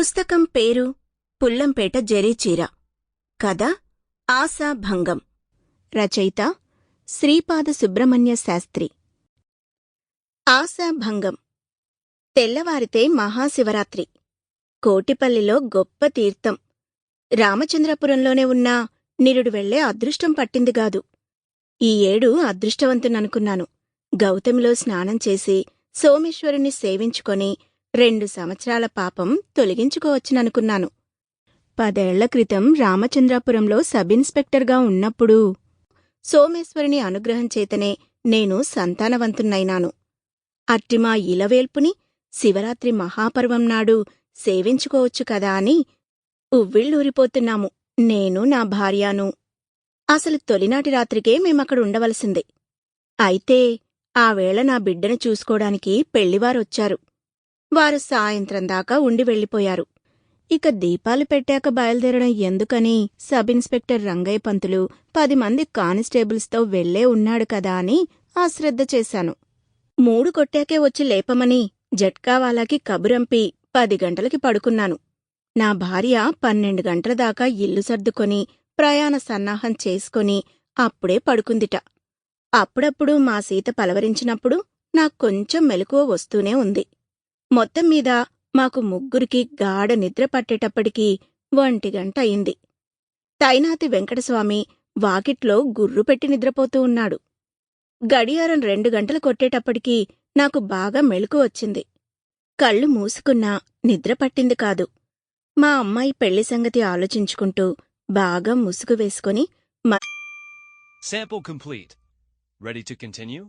పుస్తకం పేరు పుల్లంపేట జరీచీర. కథ ఆశాభంగం. రచయిత శ్రీపాద సుబ్రహ్మణ్య శాస్త్రి. ఆశాభంగం. తెల్లవారితే మహాశివరాత్రి. కోటిపల్లిలో గొప్ప తీర్థం. రామచంద్రపురంలోనే ఉన్నా నిరుడు వెళ్ళే అదృష్టం పట్టిందిగాదు ఈ ఏడు అదృష్టవంతుననుకున్నాను. గౌతమిలో స్నానం చేసి సోమేశ్వరుణ్ణి సేవించుకొని రెండు సంవత్సరాల పాపం తొలగించుకోవచ్చుననుకున్నాను. పదేళ్ళ క్రితం రామచంద్రాపురంలో సబ్ ఇన్స్పెక్టర్గా ఉన్నప్పుడు సోమేశ్వరుని అనుగ్రహం చేతనే నేను సంతానవంతున్నైనాను అట్టిమా ఇలవేల్పుని శివరాత్రి మహాపర్వం నాడు సేవించుకోవచ్చు కదా అని ఉవ్విళ్ళూరిపోతున్నాము. నేను నా భార్యాను. అసలు తొలినాటి రాత్రికే మేమక్కడ ఉండవలసింది. అయితే ఆ వేళ నా బిడ్డను చూసుకోడానికి పెళ్ళివారొచ్చారు. వారు సాయంత్రం దాకా ఉండి వెళ్ళిపోయారు. ఇక దీపాలు పెట్టాక బయలుదేరడం ఎందుకని సబ్ ఇన్స్పెక్టర్ రంగయ్య పంతులు పది మంది కానిస్టేబుల్స్తో వెళ్ళే ఉన్నాడు కదా అని అశ్రద్ధ చేశాను. మూడు కొట్టాకే వచ్చి లేపమని జట్కావాలాకి కబురంపి పది గంటలకి పడుకున్నాను. నా భార్య పన్నెండు గంటల దాకా ఇల్లు సర్దుకొని ప్రయాణ సన్నాహం చేసుకొని అప్పుడే పడుకుందిట. అప్పుడప్పుడు మా సీత పలవరించినప్పుడు నాకు కొంచెం మెలకువ వస్తూనే ఉంది. మొత్తం మీద మాకు ముగ్గురికి గాఢ నిద్ర పట్టేటప్పటికీ ఒంటి గంట అయింది తైనాతి వెంకటస్వామి వాకిట్లో గుర్రు పెట్టి నిద్రపోతూ ఉన్నాడు గడియారం రెండు గంటలు కొట్టేటప్పటికీ నాకు బాగా మెళుకు వచ్చింది కళ్ళు మూసుకున్నా నిద్ర పట్టింది కాదు మా అమ్మాయి పెళ్ళి సంగతి ఆలోచించుకుంటూ బాగా ముసుగు వేసుకొని Sample complete. Ready to continue?